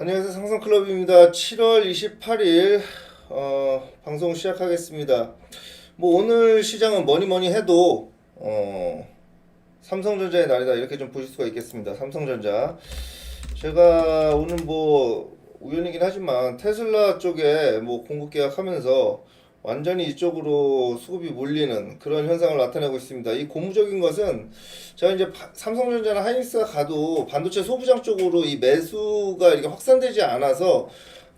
안녕하세요 상성클럽입니다. 7월 28일 어, 방송 시작하겠습니다. 뭐 오늘 시장은 뭐니 뭐니 해도 어, 삼성전자의 날이다 이렇게 좀 보실 수가 있겠습니다. 삼성전자 제가 오늘 뭐 우연이긴 하지만 테슬라 쪽에 뭐 공급 계약하면서 완전히 이쪽으로 수급이 몰리는 그런 현상을 나타내고 있습니다. 이 고무적인 것은 제가 이제 바- 삼성전자나 하이닉스가 가도 반도체 소부장 쪽으로 이 매수가 이렇게 확산되지 않아서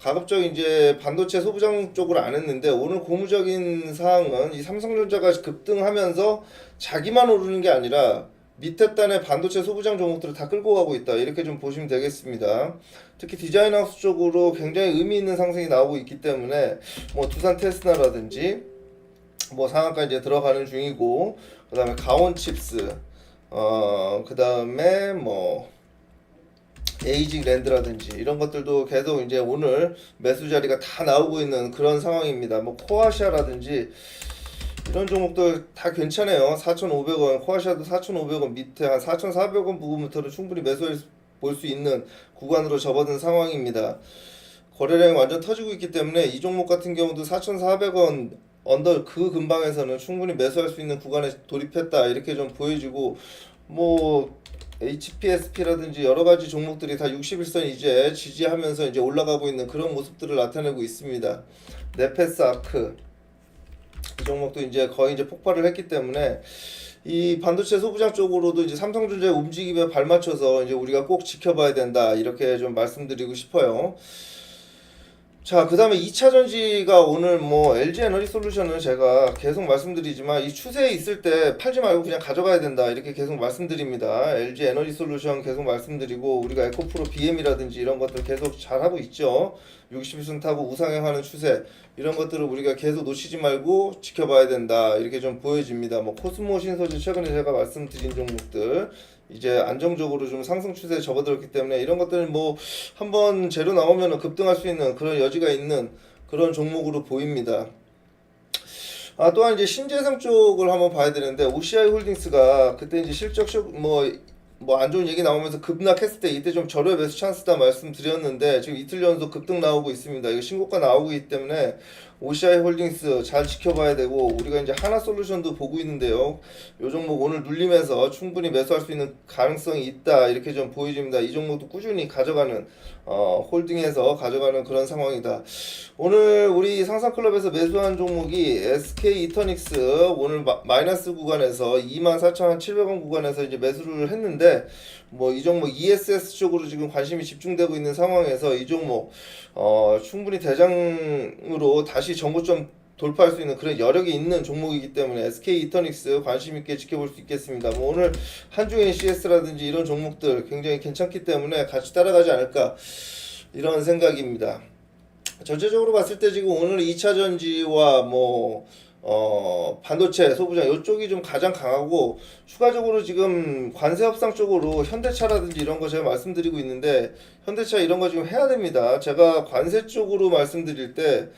가급적 이제 반도체 소부장 쪽으로 안 했는데 오늘 고무적인 사항은 이 삼성전자가 급등하면서 자기만 오르는 게 아니라 밑에 단의 반도체 소부장 종목들을 다 끌고 가고 있다 이렇게 좀 보시면 되겠습니다. 특히 디자인 하우스 쪽으로 굉장히 의미 있는 상승이 나오고 있기 때문에 뭐 두산 테스나라든지 뭐 상한가 이제 들어가는 중이고 그 다음에 가온 칩스 어 그 다음에 뭐 에이징 랜드라든지 이런 것들도 계속 이제 오늘 매수 자리가 다 나오고 있는 그런 상황입니다. 뭐 코아시아라든지 이런 종목들 다 괜찮아요. 4,500원, 코아시아도 4,500원 밑에 한 4,400원 부분부터는 충분히 매수해 볼 수 있는 구간으로 접어든 상황입니다. 거래량이 완전 터지고 있기 때문에 이 종목 같은 경우도 4,400원 언더 그 근방에서는 충분히 매수할 수 있는 구간에 돌입했다 이렇게 좀 보여지고 뭐 HPSP라든지 여러 가지 종목들이 다 61선 이제 지지하면서 이제 올라가고 있는 그런 모습들을 나타내고 있습니다. 네페스 아크 이 종목도 이제 거의 이제 폭발을 했기 때문에 이 반도체 소부장 쪽으로도 이제 삼성전자의 움직임에 발맞춰서 이제 우리가 꼭 지켜봐야 된다 이렇게 좀 말씀드리고 싶어요. 자, 그 다음에 2차 전지가 오늘 뭐 LG 에너지 솔루션은 제가 계속 말씀드리지만 이 추세에 있을 때 팔지 말고 그냥 가져가야 된다 이렇게 계속 말씀드립니다. LG 에너지 솔루션 계속 말씀드리고 우리가 에코프로 BM이라든지 이런 것들 계속 잘하고 있죠. 60선 타고 우상향하는 추세 이런 것들을 우리가 계속 놓치지 말고 지켜봐야 된다 이렇게 좀 보여집니다. 뭐 코스모 신소재 최근에 제가 말씀드린 종목들 이제 안정적으로 좀 상승 추세에 접어들었기 때문에 이런 것들은 뭐 한번 재료 나오면 급등할 수 있는 그런 여지가 있는 그런 종목으로 보입니다. 아 또한 이제 신재생 쪽을 한번 봐야 되는데 OCI 홀딩스가 그때 이제 실적 뭐 뭐 안 좋은 얘기 나오면서 급락했을 때 이때 좀 저렴 매수 찬스다 말씀드렸는데 지금 이틀 연속 급등 나오고 있습니다. 이거 신고가 나오고 있기 때문에 OCI 홀딩스 잘 지켜봐야 되고 우리가 이제 하나 솔루션도 보고 있는데요. 요 종목 오늘 눌리면서 충분히 매수할 수 있는 가능성이 있다 이렇게 좀 보여집니다. 이 종목도 꾸준히 가져가는 어, 홀딩해서 가져가는 그런 상황이다. 오늘 우리 상상클럽에서 매수한 종목이 SK 이터닉스 오늘 마, 마이너스 구간에서 24,700원 구간에서 이제 매수를 했는데 뭐 이 종목 ESS 쪽으로 지금 관심이 집중되고 있는 상황에서 이 종목 어, 충분히 대장으로 다시 정고점 돌파할 수 있는 그런 여력이 있는 종목이기 때문에 SK 이터닉스 관심 있게 지켜볼 수 있겠습니다. 뭐 오늘 한중엔 CS라든지 이런 종목들 굉장히 괜찮기 때문에 같이 따라가지 않을까 이런 생각입니다. 전체적으로 봤을 때 지금 오늘 2차 전지와 뭐 어, 반도체, 소부장 이쪽이 좀 가장 강하고 추가적으로 지금 관세 협상 쪽으로 현대차라든지 이런 거 제가 말씀드리고 있는데 현대차 이런 거 지금 해야 됩니다. 제가 관세 쪽으로 말씀드릴 때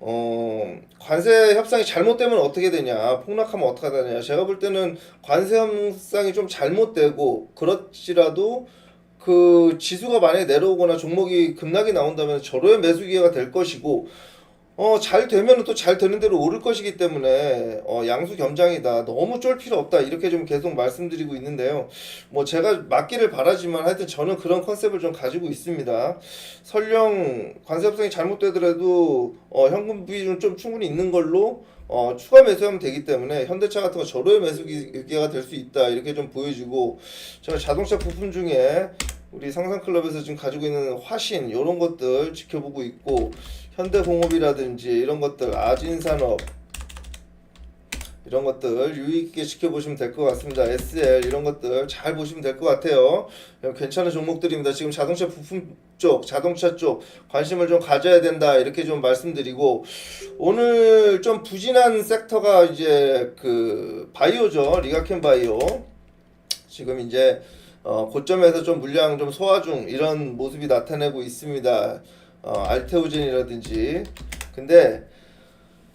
어, 관세 협상이 잘못되면 어떻게 되냐, 폭락하면 어떻게 되냐. 제가 볼 때는 관세 협상이 좀 잘못되고 그렇지라도 그 지수가 만약에 내려오거나 종목이 급락이 나온다면 저로의 매수 기회가 될 것이고 어, 잘 되면 또잘 되는 대로 오를 것이기 때문에 어, 양수 겸장이다. 너무 쫄 필요 없다. 이렇게 좀 계속 말씀드리고 있는데요. 뭐 제가 맞기를 바라지만 하여튼 저는 그런 컨셉을 좀 가지고 있습니다. 설령 관세 협상이 잘못되더라도 어, 현금 비중 좀 충분히 있는 걸로 어, 추가 매수하면 되기 때문에 현대차 같은 거 저로의 매수 기회가 될 수 있다. 이렇게 좀 보여지고 제가 자동차 부품 중에 우리 상상클럽에서 지금 가지고 있는 화신 이런 것들 지켜보고 있고 현대공업이라든지 이런 것들 아진산업 이런 것들 유의 있게 지켜보시면 될 것 같습니다. SL 이런 것들 잘 보시면 될 것 같아요. 괜찮은 종목들입니다. 지금 자동차 부품 쪽, 자동차 쪽 관심을 좀 가져야 된다 이렇게 좀 말씀드리고 오늘 좀 부진한 섹터가 이제 그 바이오죠. 리가켄 바이오 지금 이제 어, 고점에서 좀 물량 좀 소화 중 이런 모습이 나타내고 있습니다. 어, 알테오젠이라든지 근데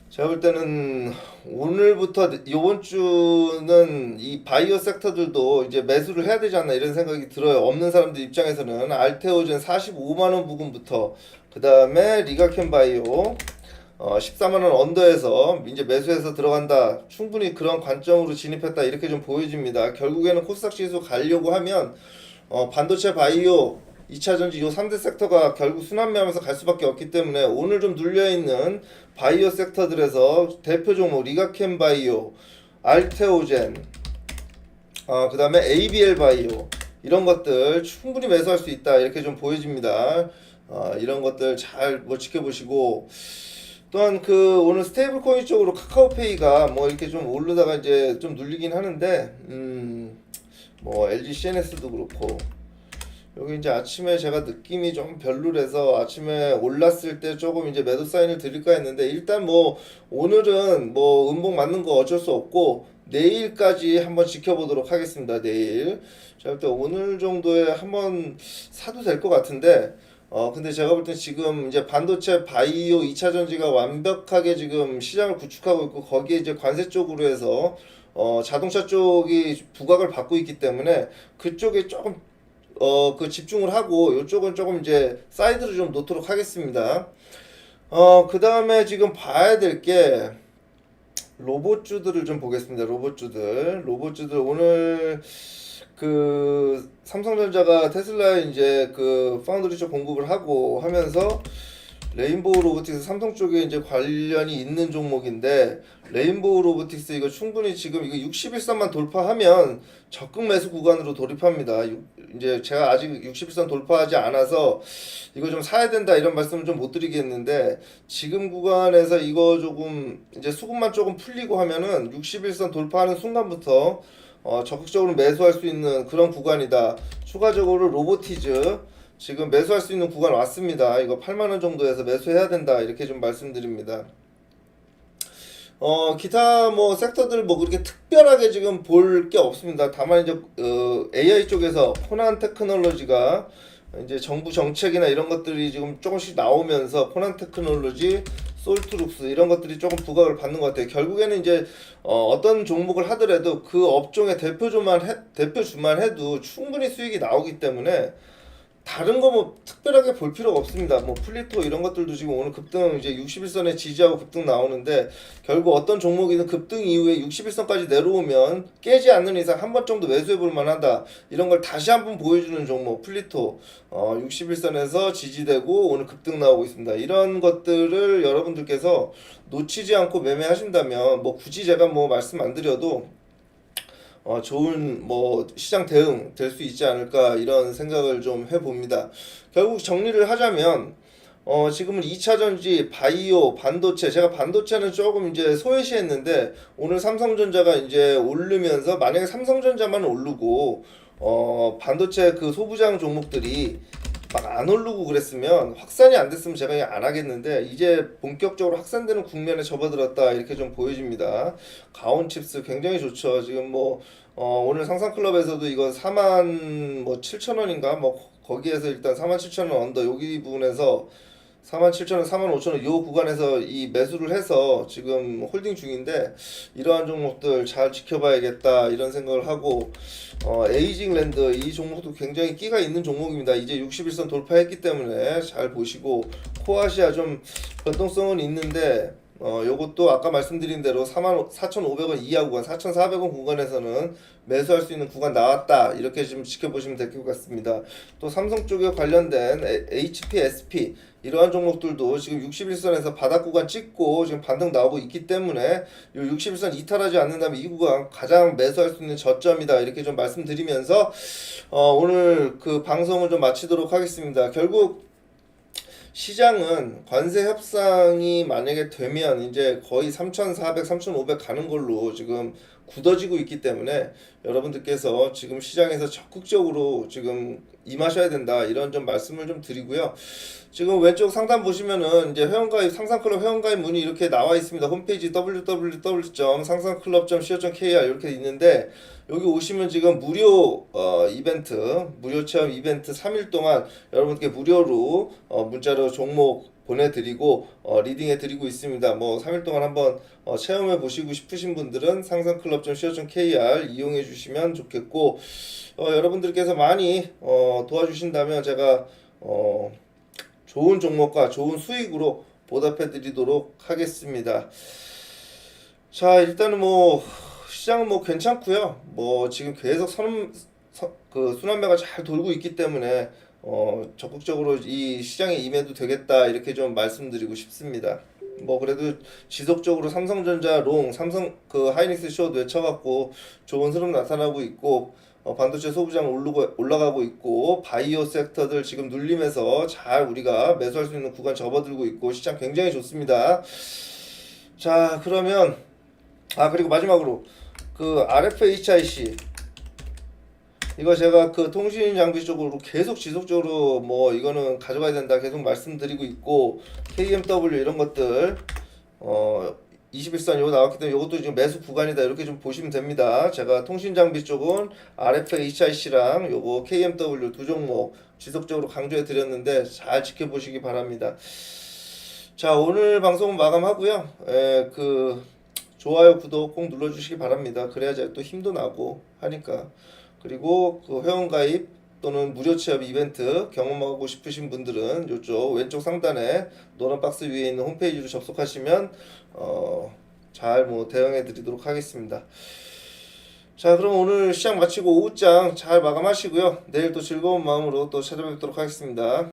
제가 볼 때는 오늘부터 이번 주는 이 바이오 섹터들도 이제 매수를 해야 되지 않나 이런 생각이 들어요. 없는 사람들 입장에서는 알테오젠 45만 원 부근부터 그 다음에 리가켄 바이오 어, 14만 원 언더에서 이제 매수해서 들어간다. 충분히 그런 관점으로 진입했다. 이렇게 좀 보여집니다. 결국에는 코스닥 지수 가려고 하면 어, 반도체 바이오 2차 전지 요 3대 섹터가 결국 순환매하면서 갈 수밖에 없기 때문에 오늘 좀 눌려 있는 바이오 섹터들에서 대표 종목 리가켄 바이오, 알테오젠, 어, 그다음에 ABL 바이오 이런 것들 충분히 매수할 수 있다 이렇게 좀 보여집니다. 어, 이런 것들 잘 뭐 지켜보시고 또한 그 오늘 스테이블 코인 쪽으로 카카오페이가 뭐 이렇게 좀 오르다가 이제 좀 눌리긴 하는데 음 뭐 LG CNS도 그렇고 여기 이제 아침에 제가 느낌이 좀 별로라서 아침에 올랐을 때 조금 이제 매도 사인을 드릴까 했는데 일단 뭐 오늘은 뭐 음봉 맞는 거 어쩔 수 없고 내일까지 한번 지켜보도록 하겠습니다. 내일. 제가 볼 때 오늘 정도에 한번 사도 될 것 같은데 어 근데 제가 볼땐 지금 이제 반도체 바이오 2차 전지가 완벽하게 지금 시장을 구축하고 있고 거기에 이제 관세 쪽으로 해서 어 자동차 쪽이 부각을 받고 있기 때문에 그쪽에 조금 어 그 집중을 하고 이쪽은 조금 이제 사이드로 좀 놓도록 하겠습니다. 어 그 다음에 지금 봐야 될 게 로봇주들을 좀 보겠습니다. 로봇주들 로봇주들 오늘 그 삼성전자가 테슬라에 이제 그 파운드리 쪽 공급을 하고 하면서 레인보우 로보틱스 삼성 쪽에 이제 관련이 있는 종목인데 레인보우 로보틱스 이거 충분히 지금 이거 61선만 돌파하면 적극 매수 구간으로 돌입합니다. 유- 이제 제가 아직 61선 돌파하지 않아서 이거 좀 사야 된다 이런 말씀을 좀 못 드리겠는데 지금 구간에서 이거 조금 이제 수급만 조금 풀리고 하면은 61선 돌파하는 순간부터 어, 적극적으로 매수할 수 있는 그런 구간이다. 추가적으로 로보티즈 지금 매수할 수 있는 구간 왔습니다. 이거 8만 원 정도에서 매수해야 된다. 이렇게 좀 말씀드립니다. 어, 기타 뭐 섹터들 뭐 그렇게 특별하게 지금 볼 게 없습니다. 다만 이제 어, AI 쪽에서 포난 테크놀로지가 이제 정부 정책이나 이런 것들이 지금 조금씩 나오면서 포난 테크놀로지, 솔트룩스 이런 것들이 조금 부각을 받는 것 같아요. 결국에는 이제 어, 어떤 종목을 하더라도 그 업종의 대표주만 해, 대표주만 해도 충분히 수익이 나오기 때문에 다른 거 뭐 특별하게 볼 필요가 없습니다. 뭐 플리토 이런 것들도 지금 오늘 급등 이제 61선에 지지하고 급등 나오는데 결국 어떤 종목이든 급등 이후에 61선까지 내려오면 깨지 않는 이상 한 번 정도 매수해 볼 만하다. 이런 걸 다시 한번 보여주는 종목 플리토 어 61선에서 지지되고 오늘 급등 나오고 있습니다. 이런 것들을 여러분들께서 놓치지 않고 매매하신다면 뭐 굳이 제가 뭐 말씀 안 드려도 어, 좋은 뭐 시장 대응 될 수 있지 않을까 이런 생각을 좀 해봅니다. 결국 정리를 하자면 어, 지금은 2차 전지, 바이오, 반도체. 제가 반도체는 조금 이제 소외시했는데 오늘 삼성전자가 이제 오르면서 만약에 삼성전자만 오르고 어, 반도체 그 소부장 종목들이 막 안 오르고 그랬으면 확산이 안 됐으면 제가 안 하겠는데 이제 본격적으로 확산되는 국면에 접어들었다 이렇게 좀 보여집니다. 가온 칩스 굉장히 좋죠. 지금 뭐 어, 오늘 상상클럽에서도 이거 4만 뭐 7천 원인가 뭐 거기에서 일단 4만 7천 원 언더 여기 부분에서 4만 7천 원, 4만 5천 원, 요 구간에서 이 매수를 해서 지금 홀딩 중인데 이러한 종목들 잘 지켜봐야겠다 이런 생각을 하고 어, 에이징 랜드 이 종목도 굉장히 끼가 있는 종목입니다. 이제 61선 돌파했기 때문에 잘 보시고 코아시아 좀 변동성은 있는데 어, 요것도 아까 말씀드린 대로 4만 4,500원 이하 구간, 4,400원 구간에서는 매수할 수 있는 구간 나왔다. 이렇게 좀 지켜보시면 될 것 같습니다. 또 삼성 쪽에 관련된 에- HP, SP 이러한 종목들도 지금 61선에서 바닥 구간 찍고 지금 반등 나오고 있기 때문에 이 61선 이탈하지 않는다면 이 구간 가장 매수할 수 있는 저점이다. 이렇게 좀 말씀드리면서 어, 오늘 그 방송을 좀 마치도록 하겠습니다. 결국 시장은 관세 협상이 만약에 되면 이제 거의 3,400, 3,500 가는 걸로 지금 굳어지고 있기 때문에 여러분들께서 지금 시장에서 적극적으로 지금 임하셔야 된다 이런 좀 말씀을 좀 드리고요. 지금 왼쪽 상단 보시면은 이제 회원가입 상상클럽 회원가입 문이 이렇게 나와 있습니다. 홈페이지 www.상상클럽.co.kr 이렇게 있는데 여기 오시면 지금 무료 어, 이벤트 무료 체험 이벤트 3일 동안 여러분께 무료로 어, 문자로 종목 보내드리고 어, 리딩해드리고 있습니다. 뭐 3일 동안 한번 어, 체험해 보시고 싶으신 분들은 상상클럽.co.kr 이용해 주시면 좋겠고 어, 여러분들께서 많이 어, 도와주신다면 제가 어, 좋은 종목과 좋은 수익으로 보답해 드리도록 하겠습니다. 자, 일단은 뭐 시장은 뭐 괜찮고요. 뭐 지금 계속 선, 선- 그 순환매가 잘 돌고 있기 때문에 어, 적극적으로 이 시장에 임해도 되겠다 이렇게 좀 말씀드리고 싶습니다. 뭐 그래도 지속적으로 삼성전자 롱, 삼성 그 하이닉스 숏 외쳐갖고 좋은 흐름 나타나고 있고 어, 반도체 소부장 오르고 올라가고 있고 바이오 섹터들 지금 눌림에서 잘 우리가 매수할 수 있는 구간 접어들고 있고 시장 굉장히 좋습니다. 자 그러면 아 그리고 마지막으로 그 RFHIC 이거 제가 그 통신 장비 쪽으로 계속 지속적으로 뭐 이거는 가져가야 된다 계속 말씀드리고 있고 KMW 이런 것들 어 21선 이거 나왔기 때문에 이것도 지금 매수 구간이다 이렇게 좀 보시면 됩니다. 제가 통신 장비 쪽은 RFHIC랑 요거 KMW 두 종목 지속적으로 강조해 드렸는데 잘 지켜보시기 바랍니다. 자 오늘 방송 마감하고요. 에, 그 좋아요 구독 꼭 눌러주시기 바랍니다. 그래야 제가 또 힘도 나고 하니까 그리고 그 회원 가입 또는 무료 취업 이벤트 경험하고 싶으신 분들은 이쪽 왼쪽 상단에 노란 박스 위에 있는 홈페이지로 접속하시면 어, 잘 뭐 대응해 드리도록 하겠습니다. 자, 그럼 오늘 시장 마치고 오후장 잘 마감하시고요. 내일 또 즐거운 마음으로 또 찾아뵙도록 하겠습니다.